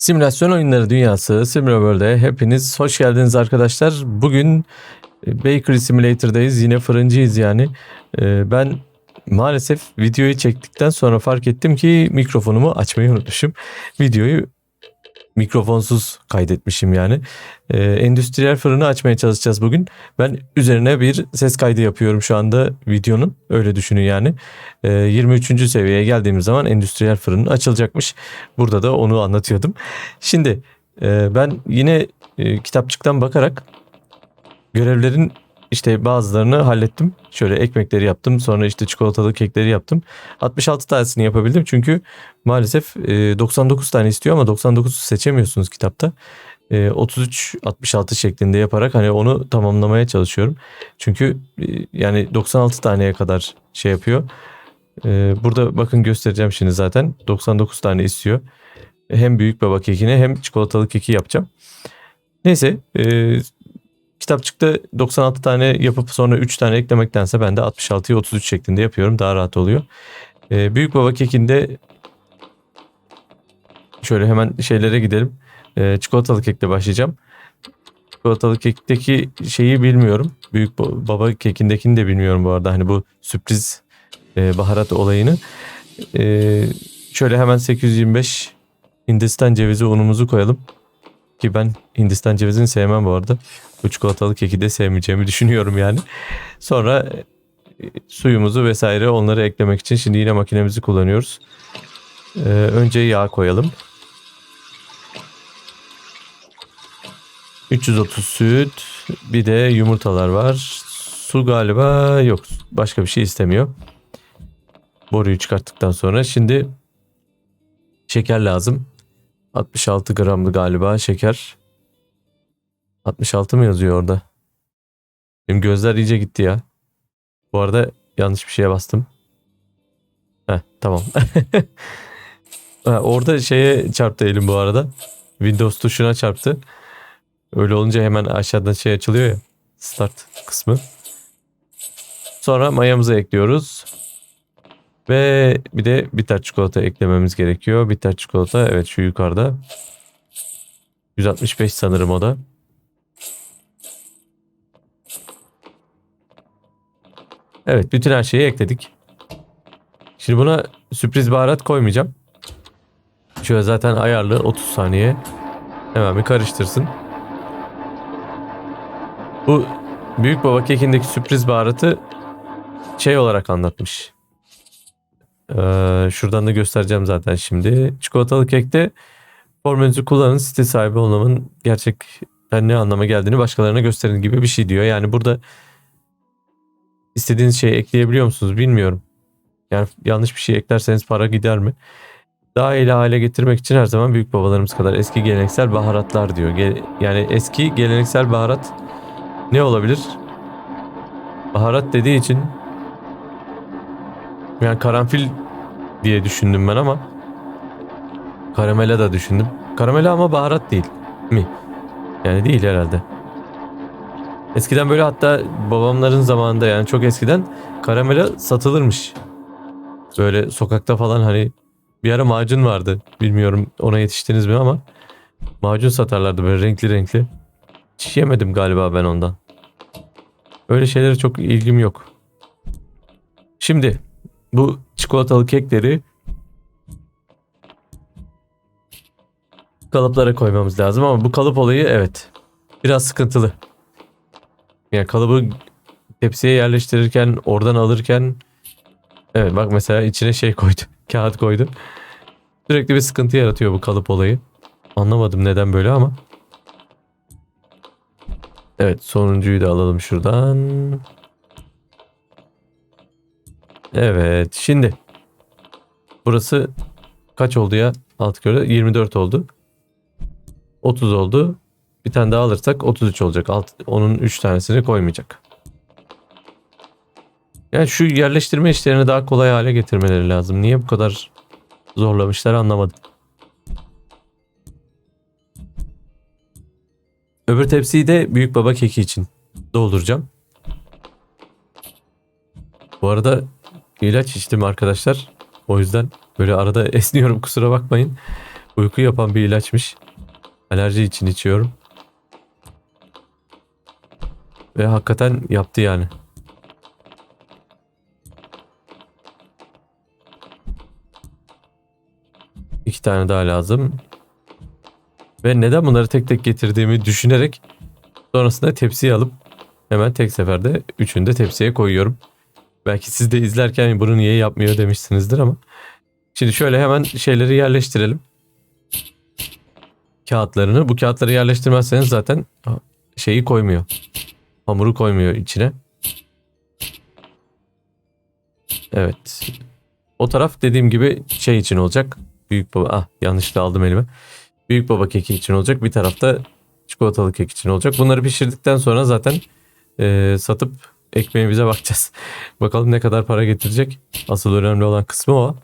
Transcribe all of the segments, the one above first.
Simülasyon oyunları dünyası SimRaver'de hepiniz hoş geldiniz arkadaşlar. Bugün e, Bakery Simulator'dayız. Yine fırıncıyız yani. Ee, Ben maalesef videoyu çektikten sonra fark ettim ki mikrofonumu açmayı unutmuşum. Videoyu mikrofonsuz kaydetmişim yani. Ee, endüstriyel fırını açmaya çalışacağız bugün. Ben üzerine bir ses kaydı yapıyorum şu anda videonun. Öyle düşünün yani. Ee, 23. seviyeye geldiğimiz zaman endüstriyel fırının açılacakmış. Burada da onu anlatıyordum. Şimdi e, ben yine e, kitapçıktan bakarak görevlerin işte bazılarını hallettim. Şöyle ekmekleri yaptım. Sonra işte çikolatalı kekleri yaptım. 66 tanesini yapabildim. Çünkü maalesef e, 99 tane istiyor ama 99'u seçemiyorsunuz kitapta. E, 33-66 şeklinde yaparak hani onu tamamlamaya çalışıyorum. Çünkü e, yani 96 taneye kadar şey yapıyor. E, burada bakın göstereceğim şimdi zaten. 99 tane istiyor. Hem büyük baba kekini hem çikolatalı keki yapacağım. Neyse e, kitapçıkta 96 tane yapıp sonra 3 tane eklemektense ben de 66'yı 33 şeklinde yapıyorum. Daha rahat oluyor. E, büyük baba kekinde şöyle hemen şeylere gidelim. E, çikolatalı kekle başlayacağım. Çikolatalı kekteki şeyi bilmiyorum. Büyük ba- baba kekindekini de bilmiyorum bu arada. Hani bu sürpriz e, baharat olayını. E, şöyle hemen 825 Hindistan cevizi unumuzu koyalım. Ki ben Hindistan cevizini sevmem bu arada. Bu çikolatalı keki de sevmeyeceğimi düşünüyorum yani. Sonra e, suyumuzu vesaire onları eklemek için şimdi yine makinemizi kullanıyoruz. E, önce yağ koyalım. 330 süt, bir de yumurtalar var. Su galiba yok. Başka bir şey istemiyor. Boruyu çıkarttıktan sonra şimdi şeker lazım. 66 gramlı galiba şeker. 66 mı yazıyor orada? Benim gözler iyice gitti ya. Bu arada yanlış bir şeye bastım. Heh, tamam. orada şeye çarptı elim bu arada. Windows tuşuna çarptı. Öyle olunca hemen aşağıdan şey açılıyor ya. Start kısmı. Sonra mayamızı ekliyoruz. Ve bir de bitter çikolata eklememiz gerekiyor. Bitter çikolata evet şu yukarıda. 165 sanırım o da. Evet bütün her şeyi ekledik. Şimdi buna sürpriz baharat koymayacağım. Şöyle zaten ayarlı 30 saniye. Hemen bir karıştırsın. Bu büyük baba kekindeki sürpriz baharatı şey olarak anlatmış. Ee, şuradan da göstereceğim zaten şimdi. Çikolatalı kekte formülünüzü kullanın site sahibi olmanın gerçekten ne anlama geldiğini başkalarına gösterin gibi bir şey diyor. Yani burada istediğiniz şeyi ekleyebiliyor musunuz bilmiyorum. Yani yanlış bir şey eklerseniz para gider mi? Daha iyi hale getirmek için her zaman büyük babalarımız kadar eski geleneksel baharatlar diyor. Ge- yani eski geleneksel baharat ne olabilir? Baharat dediği için yani karanfil diye düşündüm ben ama karamela da düşündüm. Karamela ama baharat değil mi? Yani değil herhalde. Eskiden böyle hatta babamların zamanında yani çok eskiden karamela satılırmış. Böyle sokakta falan hani bir ara macun vardı. Bilmiyorum ona yetiştiniz mi ama macun satarlardı böyle renkli renkli. Hiç yemedim galiba ben ondan. Öyle şeylere çok ilgim yok. Şimdi bu çikolatalı kekleri kalıplara koymamız lazım ama bu kalıp olayı evet biraz sıkıntılı. Yani kalıbı tepsiye yerleştirirken oradan alırken evet bak mesela içine şey koydu kağıt koydu. Sürekli bir sıkıntı yaratıyor bu kalıp olayı. Anlamadım neden böyle ama. Evet sonuncuyu da alalım şuradan. Evet şimdi burası kaç oldu ya? Alt göre 24 oldu. 30 oldu. Bir tane daha alırsak 33 olacak. Alt, onun 3 tanesini koymayacak. Yani şu yerleştirme işlerini daha kolay hale getirmeleri lazım. Niye bu kadar zorlamışlar anlamadım. Öbür tepsiyi de büyük baba keki için dolduracağım. Bu arada ilaç içtim arkadaşlar. O yüzden böyle arada esniyorum kusura bakmayın. Uyku yapan bir ilaçmış. Alerji için içiyorum. Ve hakikaten yaptı yani. İki tane daha lazım. Ve neden bunları tek tek getirdiğimi düşünerek sonrasında tepsiye alıp hemen tek seferde üçünü de tepsiye koyuyorum. Belki siz de izlerken bunu niye yapmıyor demişsinizdir ama. Şimdi şöyle hemen şeyleri yerleştirelim. Kağıtlarını. Bu kağıtları yerleştirmezseniz zaten şeyi koymuyor. Hamuru koymuyor içine. Evet. O taraf dediğim gibi şey için olacak. Büyük baba. Ah yanlışlıkla aldım elime. Büyük baba keki için olacak. Bir tarafta çikolatalı kek için olacak. Bunları pişirdikten sonra zaten e, satıp ekmeğimize bakacağız. Bakalım ne kadar para getirecek. Asıl önemli olan kısmı o.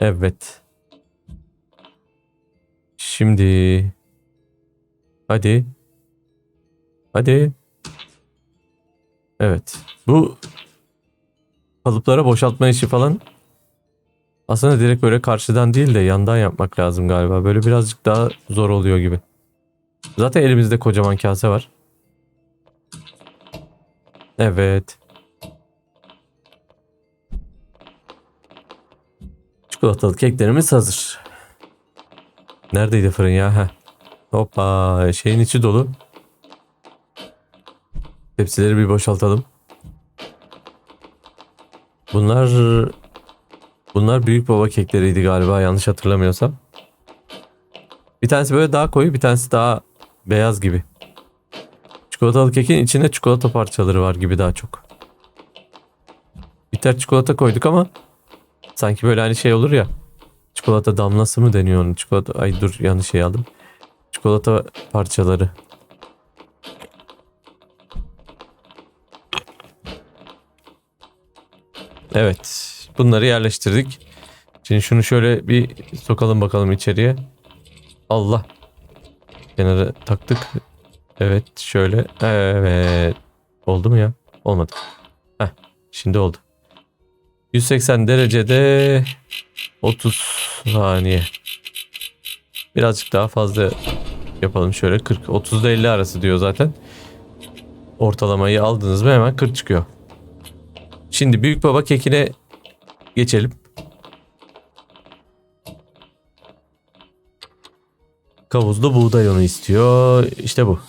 Evet. Şimdi hadi. Hadi. Evet. Bu kalıplara boşaltma işi falan aslında direkt böyle karşıdan değil de yandan yapmak lazım galiba. Böyle birazcık daha zor oluyor gibi. Zaten elimizde kocaman kase var. Evet. Çikolatalı keklerimiz hazır. Neredeydi fırın ya? Heh. Hoppa şeyin içi dolu. Tepsileri bir boşaltalım. Bunlar bunlar büyük baba kekleriydi galiba yanlış hatırlamıyorsam. Bir tanesi böyle daha koyu bir tanesi daha beyaz gibi. Çikolatalı kekin içinde çikolata parçaları var gibi daha çok. Bitter çikolata koyduk ama sanki böyle hani şey olur ya. Çikolata damlası mı deniyor onun? Çikolata ay dur yanlış şey aldım. Çikolata parçaları. Evet. Bunları yerleştirdik. Şimdi şunu şöyle bir sokalım bakalım içeriye. Allah. Kenara taktık. Evet şöyle. Evet. Oldu mu ya? Olmadı. Heh, şimdi oldu. 180 derecede 30 saniye. Birazcık daha fazla yapalım şöyle 40 30 ile 50 arası diyor zaten. Ortalamayı aldınız mı hemen 40 çıkıyor. Şimdi büyük baba kekine geçelim. Kavuzlu buğday onu istiyor. İşte bu.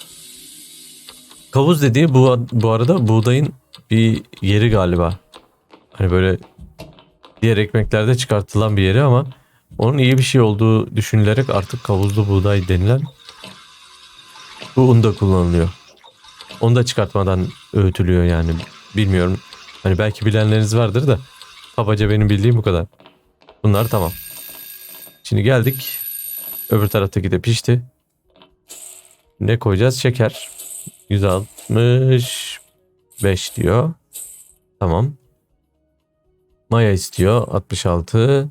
Kavuz dediği bu, bu arada buğdayın bir yeri galiba. Hani böyle diğer ekmeklerde çıkartılan bir yeri ama onun iyi bir şey olduğu düşünülerek artık kavuzlu buğday denilen bu un da kullanılıyor. Onu da çıkartmadan öğütülüyor yani. Bilmiyorum. Hani belki bilenleriniz vardır da kabaca benim bildiğim bu kadar. Bunlar tamam. Şimdi geldik. Öbür taraftaki de pişti. Ne koyacağız? Şeker. 165 diyor. Tamam. Maya istiyor. 66.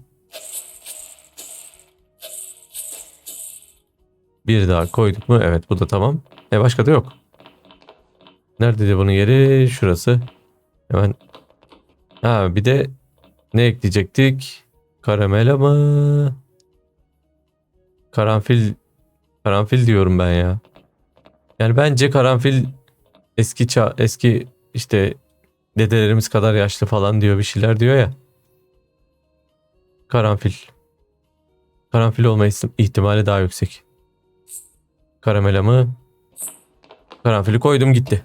Bir daha koyduk mu? Evet bu da tamam. E başka da yok. Neredeydi bunun yeri? Şurası. Hemen. Ha bir de ne ekleyecektik? Karamela mı? Karanfil. Karanfil diyorum ben ya. Yani bence karanfil eski çağ, eski işte dedelerimiz kadar yaşlı falan diyor bir şeyler diyor ya. Karanfil. Karanfil olma ihtimali daha yüksek. Karamela mı? Karanfili koydum gitti.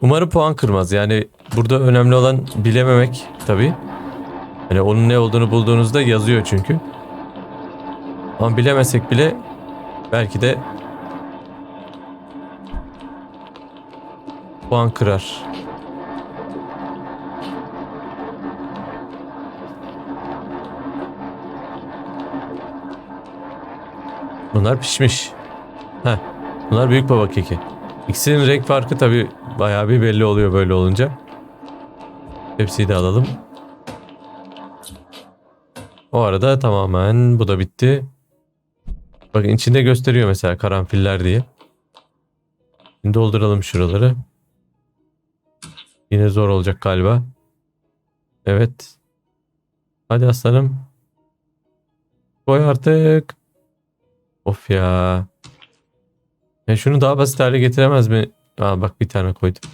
Umarım puan kırmaz. Yani burada önemli olan bilememek tabii. Hani onun ne olduğunu bulduğunuzda yazıyor çünkü. Ama bilemesek bile belki de puan kırar. Bunlar pişmiş. Heh, bunlar büyük baba keki. İkisinin renk farkı tabi bayağı bir belli oluyor böyle olunca. Hepsiyi de alalım. O arada tamamen bu da bitti. Bakın içinde gösteriyor mesela karanfiller diye. Şimdi dolduralım şuraları. Yine zor olacak galiba. Evet. Hadi aslanım. Koy artık. Of ya. Ya şunu daha basit hale getiremez mi? Aa bak bir tane koydum.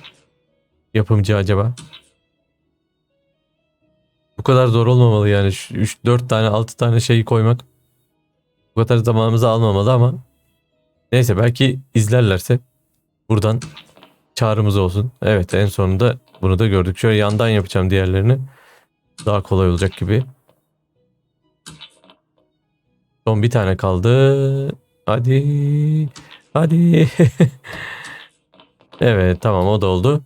Yapımcı acaba? Bu kadar zor olmamalı yani. 3-4 tane 6 tane şeyi koymak. Bu kadar zamanımızı almamalı ama. Neyse belki izlerlerse buradan çağrımız olsun. Evet en sonunda bunu da gördük. Şöyle yandan yapacağım diğerlerini. Daha kolay olacak gibi. Son bir tane kaldı. Hadi. Hadi. evet tamam o da oldu.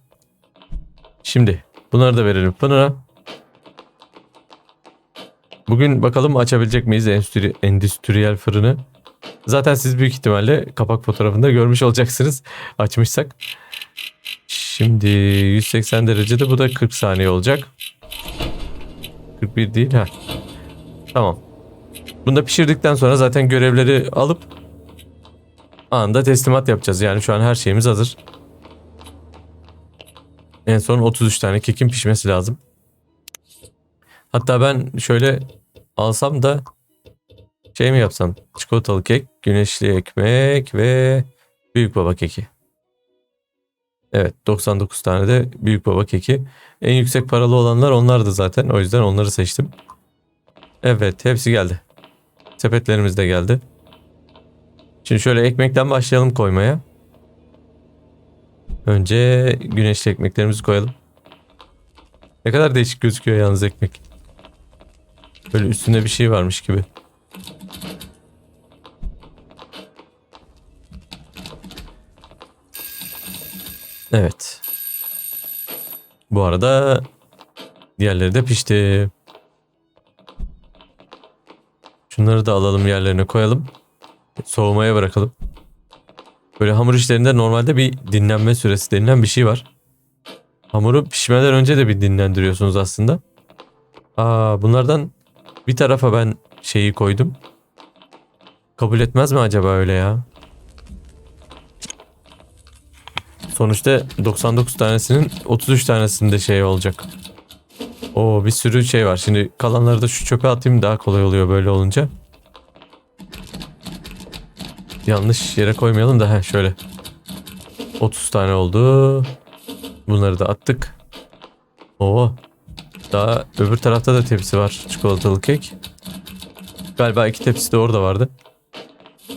Şimdi bunları da verelim Pınar'a. Bugün bakalım açabilecek miyiz endüstri, endüstriyel fırını. Zaten siz büyük ihtimalle kapak fotoğrafında görmüş olacaksınız açmışsak. Şimdi 180 derecede bu da 40 saniye olacak. 41 değil ha. Tamam. Bunu da pişirdikten sonra zaten görevleri alıp anında teslimat yapacağız. Yani şu an her şeyimiz hazır. En son 33 tane kekin pişmesi lazım. Hatta ben şöyle alsam da şey mi yapsam? Çikolatalı kek, güneşli ekmek ve büyük baba keki. Evet 99 tane de büyük baba keki. En yüksek paralı olanlar onlardı zaten. O yüzden onları seçtim. Evet hepsi geldi. Sepetlerimiz de geldi. Şimdi şöyle ekmekten başlayalım koymaya. Önce güneşli ekmeklerimizi koyalım. Ne kadar değişik gözüküyor yalnız ekmek. Böyle üstünde bir şey varmış gibi. Evet. Bu arada diğerleri de pişti. Şunları da alalım yerlerine koyalım. Soğumaya bırakalım. Böyle hamur işlerinde normalde bir dinlenme süresi denilen bir şey var. Hamuru pişmeden önce de bir dinlendiriyorsunuz aslında. Aa, bunlardan bir tarafa ben şeyi koydum. Kabul etmez mi acaba öyle ya? Sonuçta 99 tanesinin 33 tanesinde şey olacak. O bir sürü şey var. Şimdi kalanları da şu çöpe atayım daha kolay oluyor böyle olunca. Yanlış yere koymayalım da he şöyle. 30 tane oldu. Bunları da attık. Oo. Daha öbür tarafta da tepsi var. Çikolatalı kek. Galiba iki tepsi de orada vardı.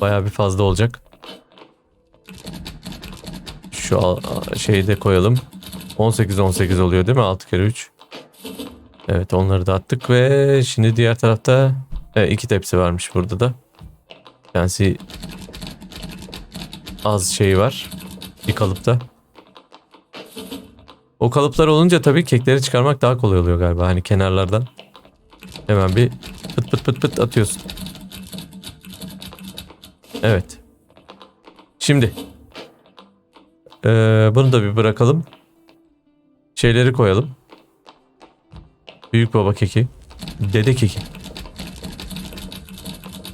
Bayağı bir fazla olacak. Şu şeyi de koyalım. 18 18 oluyor değil mi? 6 kere 3. Evet onları da attık ve şimdi diğer tarafta evet, iki tepsi varmış burada da. Tanesi az şey var. Bir kalıpta. O kalıplar olunca tabii kekleri çıkarmak daha kolay oluyor galiba. Hani kenarlardan. Hemen bir pıt pıt pıt pıt atıyorsun. Evet. Şimdi. Ee, bunu da bir bırakalım. Şeyleri koyalım. Büyük baba keki. Dede keki.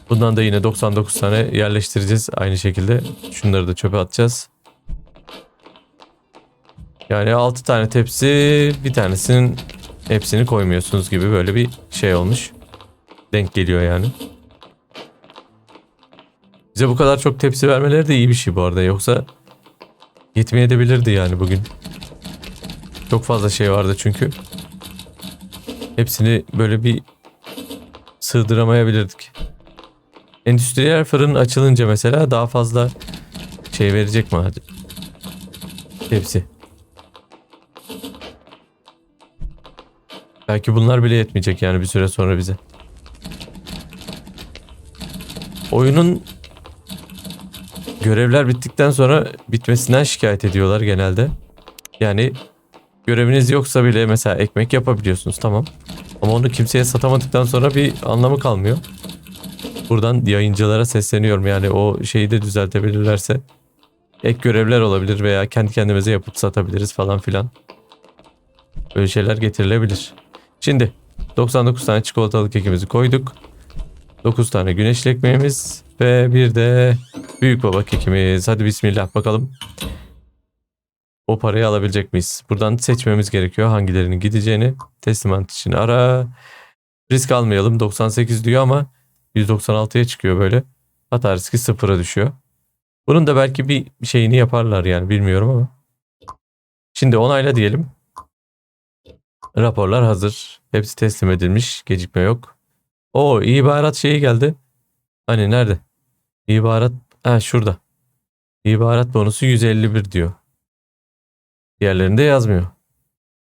Bundan da yine 99 tane yerleştireceğiz aynı şekilde. Şunları da çöpe atacağız. Yani 6 tane tepsi bir tanesinin hepsini koymuyorsunuz gibi böyle bir şey olmuş. Denk geliyor yani. Bize bu kadar çok tepsi vermeleri de iyi bir şey bu arada. Yoksa yetmeyebilirdi yani bugün. Çok fazla şey vardı çünkü. Hepsini böyle bir sığdıramayabilirdik. Endüstriyel fırın açılınca mesela daha fazla şey verecek mi hadi? Hepsi. Belki bunlar bile yetmeyecek yani bir süre sonra bize. Oyunun görevler bittikten sonra bitmesinden şikayet ediyorlar genelde. Yani göreviniz yoksa bile mesela ekmek yapabiliyorsunuz tamam. Ama onu kimseye satamadıktan sonra bir anlamı kalmıyor. Buradan yayıncılara sesleniyorum yani o şeyi de düzeltebilirlerse. Ek görevler olabilir veya kendi kendimize yapıp satabiliriz falan filan. Böyle şeyler getirilebilir. Şimdi 99 tane çikolatalı kekimizi koyduk. 9 tane güneşli ekmeğimiz ve bir de büyük baba kekimiz. Hadi bismillah bakalım. O parayı alabilecek miyiz? Buradan seçmemiz gerekiyor hangilerinin gideceğini. Teslimat için ara. Risk almayalım 98 diyor ama 196'ya çıkıyor böyle. Hata riski sıfıra düşüyor. Bunun da belki bir şeyini yaparlar yani bilmiyorum ama. Şimdi onayla diyelim. Raporlar hazır. Hepsi teslim edilmiş. Gecikme yok. O ibarat şeyi geldi. Hani nerede? İbarat ha şurada. İbarat bonusu 151 diyor. Diğerlerinde yazmıyor.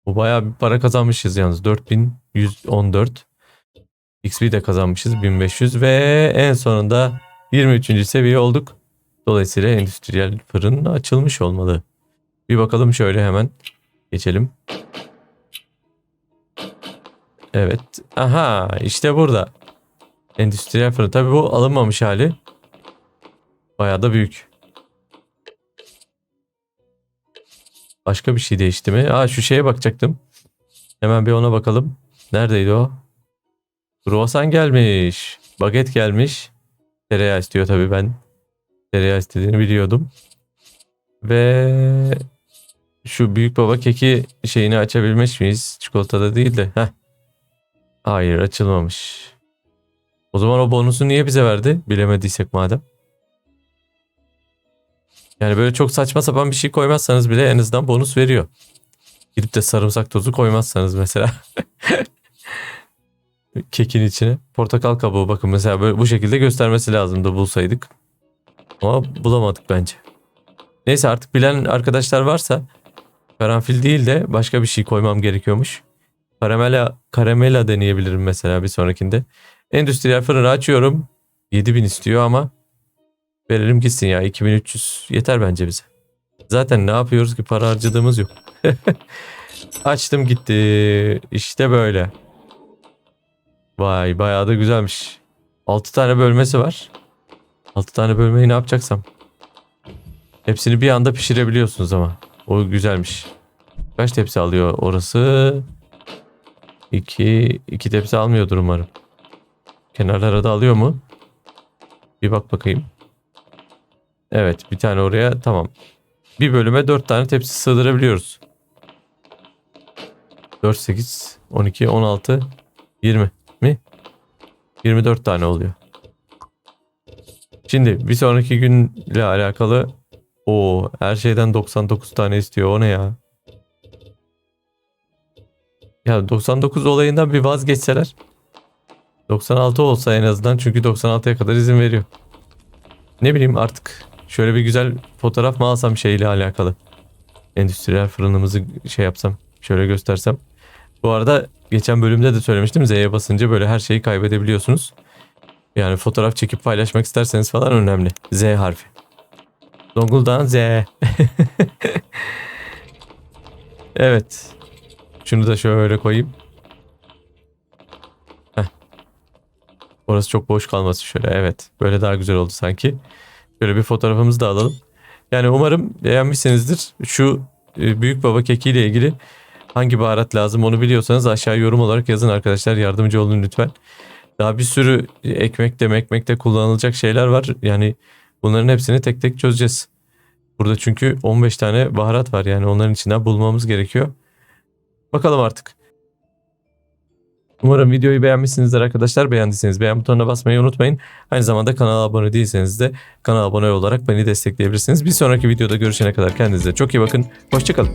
Bu bayağı bir para kazanmışız yalnız. 4114. XP de kazanmışız 1500 ve en sonunda 23. seviye olduk. Dolayısıyla endüstriyel fırın açılmış olmalı. Bir bakalım şöyle hemen geçelim. Evet. Aha işte burada. Endüstriyel fırın. Tabii bu alınmamış hali. Bayağı da büyük. Başka bir şey değişti mi? Aa şu şeye bakacaktım. Hemen bir ona bakalım. Neredeydi o? Kruvasan gelmiş. Baget gelmiş. Tereyağı istiyor tabii ben. Tereyağı istediğini biliyordum. Ve şu büyük baba keki şeyini açabilmiş miyiz? Çikolatada değil de. Heh. Hayır açılmamış. O zaman o bonusu niye bize verdi? Bilemediysek madem. Yani böyle çok saçma sapan bir şey koymazsanız bile en azından bonus veriyor. Gidip de sarımsak tozu koymazsanız mesela. Kekin içine. Portakal kabuğu bakın mesela böyle bu şekilde göstermesi lazımdı bulsaydık. Ama bulamadık bence. Neyse artık bilen arkadaşlar varsa karanfil değil de başka bir şey koymam gerekiyormuş. Karamela, karamela deneyebilirim mesela bir sonrakinde. Endüstriyel fırını açıyorum. 7000 istiyor ama verelim gitsin ya 2300 yeter bence bize. Zaten ne yapıyoruz ki para harcadığımız yok. Açtım gitti. İşte böyle. Vay bayağı da güzelmiş. 6 tane bölmesi var. 6 tane bölmeyi ne yapacaksam. Hepsini bir anda pişirebiliyorsunuz ama. O güzelmiş. Kaç tepsi alıyor orası? 2 2 tepsi almıyordur umarım. Kenarlara da alıyor mu? Bir bak bakayım. Evet bir tane oraya tamam. Bir bölüme 4 tane tepsi sığdırabiliyoruz. 4, 8, 12, 16, 20 mi? 24 tane oluyor. Şimdi bir sonraki günle alakalı o her şeyden 99 tane istiyor. O ne ya? Ya 99 olayından bir vazgeçseler. 96 olsa en azından çünkü 96'ya kadar izin veriyor. Ne bileyim artık şöyle bir güzel fotoğraf mı alsam şeyle alakalı. Endüstriyel fırınımızı şey yapsam, şöyle göstersem. Bu arada geçen bölümde de söylemiştim Z'ye basınca böyle her şeyi kaybedebiliyorsunuz. Yani fotoğraf çekip paylaşmak isterseniz falan önemli. Z harfi. Zonguldak'ın Z. evet. Şunu da şöyle koyayım. Orası çok boş kalması şöyle. Evet. Böyle daha güzel oldu sanki. Şöyle bir fotoğrafımızı da alalım. Yani umarım beğenmişsinizdir. Şu e, büyük baba kekiyle ilgili hangi baharat lazım onu biliyorsanız aşağı yorum olarak yazın arkadaşlar. Yardımcı olun lütfen. Daha bir sürü ekmekte mekmekte kullanılacak şeyler var. Yani bunların hepsini tek tek çözeceğiz. Burada çünkü 15 tane baharat var. Yani onların içinden bulmamız gerekiyor. Bakalım artık. Umarım videoyu beğenmişsinizdir arkadaşlar. Beğendiyseniz beğen butonuna basmayı unutmayın. Aynı zamanda kanala abone değilseniz de kanala abone olarak beni destekleyebilirsiniz. Bir sonraki videoda görüşene kadar kendinize çok iyi bakın. Hoşçakalın.